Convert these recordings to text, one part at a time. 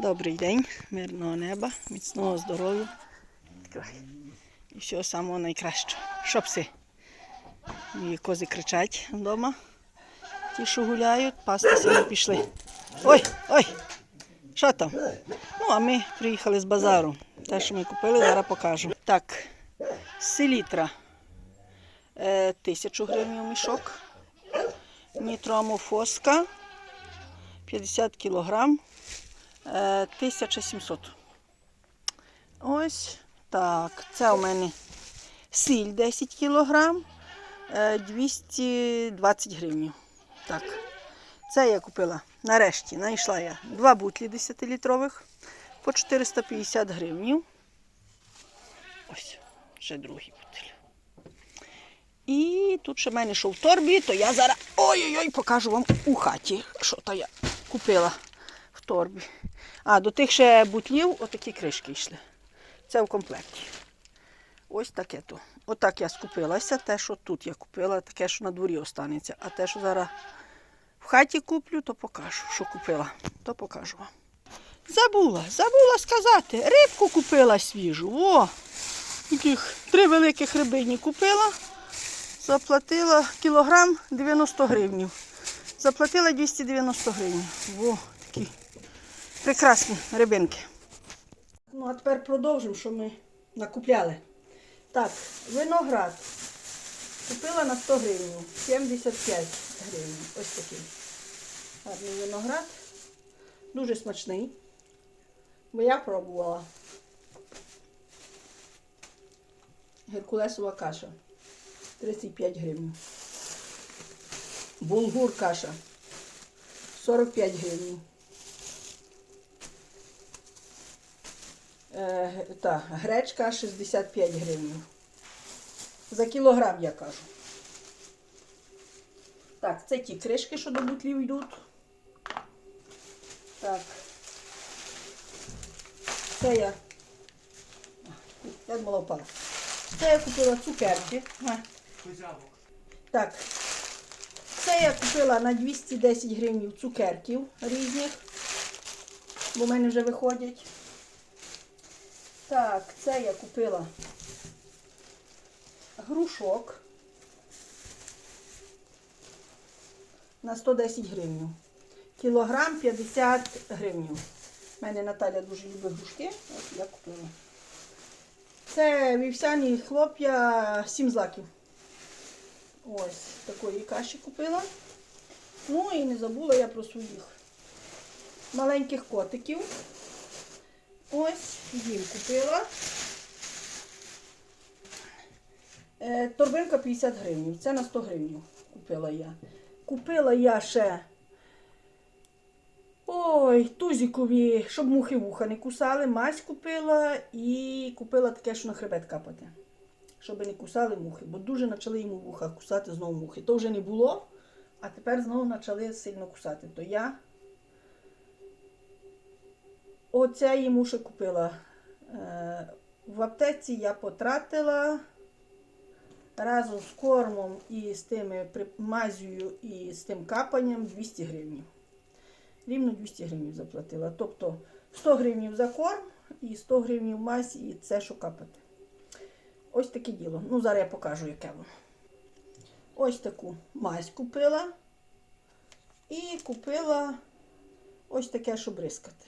Добрий день, мирного неба, міцного здоров'я. І всього самого найкращого. Що пси? Мої кози кричать вдома. Ті, що гуляють, пастися не пішли. Ой, ой! Що там? Ну, а ми приїхали з базару. Те, що ми купили, зараз покажу. Так, селітра. Е, тисячу гривень мішок. Нітроамофоска 50 кілограм. Е, 1700. Ось так. Це у мене сіль 10 кілограм. е, 220 гривень. Так. Це я купила. Нарешті знайшла я два бутлі 10-літрових по 450 гривень. Ось, ще другий бутиль. І тут ще в мене що в торбі, то я зараз ой-ой-ой покажу вам у хаті, що то я купила торбі. А, до тих ще бутлів отакі кришки йшли. Це в комплекті. Ось таке то. Отак я скупилася. Те, що тут я купила, таке, що на дворі останеться. А те, що зараз в хаті куплю, то покажу, що купила. То покажу вам. Забула, забула сказати. Рибку купила свіжу. О! Таких три великих рибині купила. Заплатила кілограм 90 гривень. Заплатила 290 гривень. Во, такі прекрасні рибинки. Ну, а тепер продовжимо, що ми накупляли. Так, виноград. Купила на 100 гривень. 75 гривень. Ось такий. Гарний виноград. Дуже смачний. Бо я пробувала. Геркулесова каша. 35 гривень. Булгур каша. 45 гривень. Е, та, гречка 65 гривень. За кілограм я кажу. Так, це ті кришки, що до бутлів йдуть. Так. Це я. Я думала впала. Це я купила цукерки. Так. Це я купила на 210 гривень цукерків різних, бо в мене вже виходять. Так, це я купила грушок на 110 гривень. Кілограм 50 гривень. У мене Наталя дуже любить грушки, от я купила. Це вівсяні хлоп'я 7 злаків. Ось такої каші купила. Ну і не забула я про своїх маленьких котиків. Ось їм купила. Е, торбинка 50 гривень. Це на 100 гривень купила я. Купила я ще ой, тузікові, щоб мухи вуха не кусали. Мазь купила і купила таке, що на хребет капати. Щоб не кусали мухи, бо дуже почали йому вуха кусати знову мухи. То вже не було, а тепер знову почали сильно кусати. То я Оце йому ще купила. Е, В аптеці я потратила разом з кормом і з тими при- і з тим капанням 200 гривень. Рівно 200 гривень заплатила. Тобто 100 гривень за корм і 100 гривень мазь і це, що капати. Ось таке діло. Ну, зараз я покажу, яке воно. Ось таку мазь купила. І купила ось таке, щоб бризкати.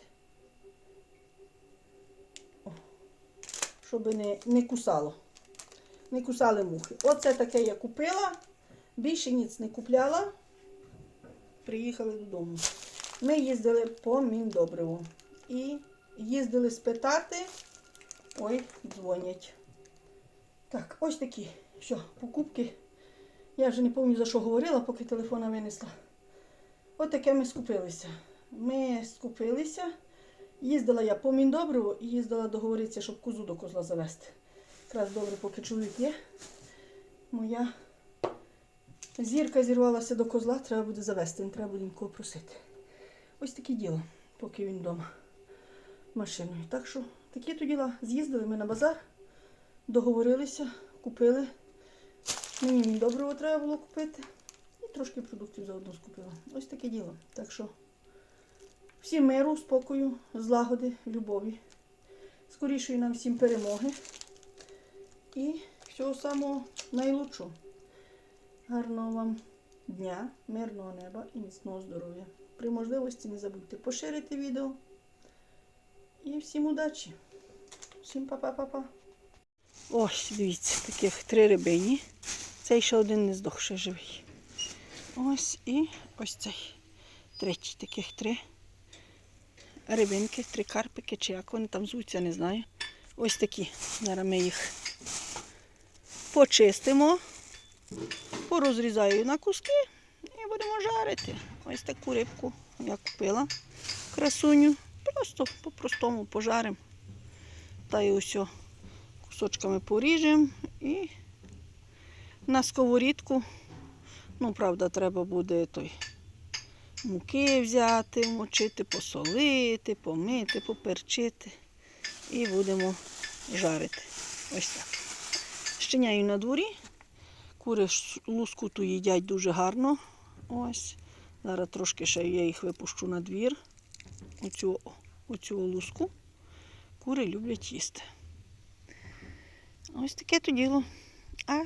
Щоб не, не кусало. Не кусали мухи. Оце таке я купила. Більше ніц не купляла. Приїхали додому. Ми їздили по Міндобриву. І їздили спитати. Ой, дзвонять. Так, ось такі. Що, покупки. Я вже не пам'ятаю, за що говорила, поки телефона винесла. От ми скупилися. Ми скупилися. Їздила я по Міндобриву і їздила договоритися, щоб козу до козла завести. Якраз добре, поки чоловік є. Моя зірка зірвалася до козла, треба буде завести, не треба буде нікого просити. Ось таке діло, поки він вдома машиною. Так що такі то діла. З'їздили ми на базар, договорилися, купили. Мені Міндобриво треба було купити. І трошки продуктів заодно скупила. Ось таке діло. Так що Всім миру, спокою, злагоди, любові. Скорішої нам всім перемоги. І всього самого найлучшого. Гарного вам дня, мирного неба і міцного здоров'я. При можливості не забудьте поширити відео. І всім удачі. Всім па-па-па-па. Ось, дивіться, таких три рибині. Цей ще один не здох, живий. Ось і ось цей. Третій таких три рибинки, три карпики, чи як вони там звуться, не знаю. Ось такі. Зараз ми їх почистимо, порозрізаю на куски і будемо жарити. Ось таку рибку я купила красуню. Просто по-простому пожаримо. Та й ось кусочками поріжемо і на сковорідку. Ну, правда, треба буде той муки взяти, вмочити, посолити, помити, поперчити. І будемо жарити. Ось так. Щеняю на дворі. Кури ж луску ту їдять дуже гарно. Ось. Зараз трошки ще я їх випущу на двір. Оцю, оцю луску. Кури люблять їсти. Ось таке то діло. А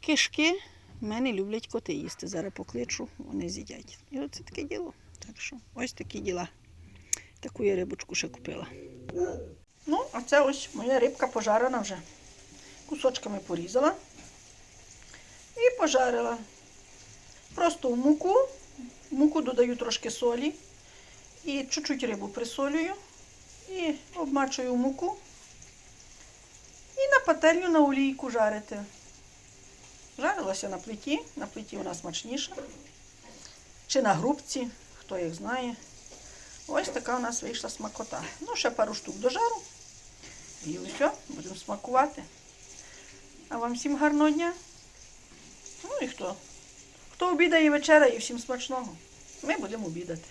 кишки мене люблять коти їсти. Зараз покличу, вони з'їдять. І оце таке діло. Так що ось такі діла. Таку я рибочку ще купила. Ну, а це ось моя рибка пожарена вже. Кусочками порізала і пожарила. Просто в муку. В муку додаю трошки солі і чуть-чуть рибу присолюю і обмачую в муку. І на пательню на олійку жарити. Жарилася на плиті, на плиті вона смачніша. Чи на грубці, хто їх знає. Ось така у нас вийшла смакота. Ну, ще пару штук до жару. І все, будемо смакувати. А вам всім гарного дня. Ну і хто? Хто обідає вечеряє, всім смачного. Ми будемо обідати.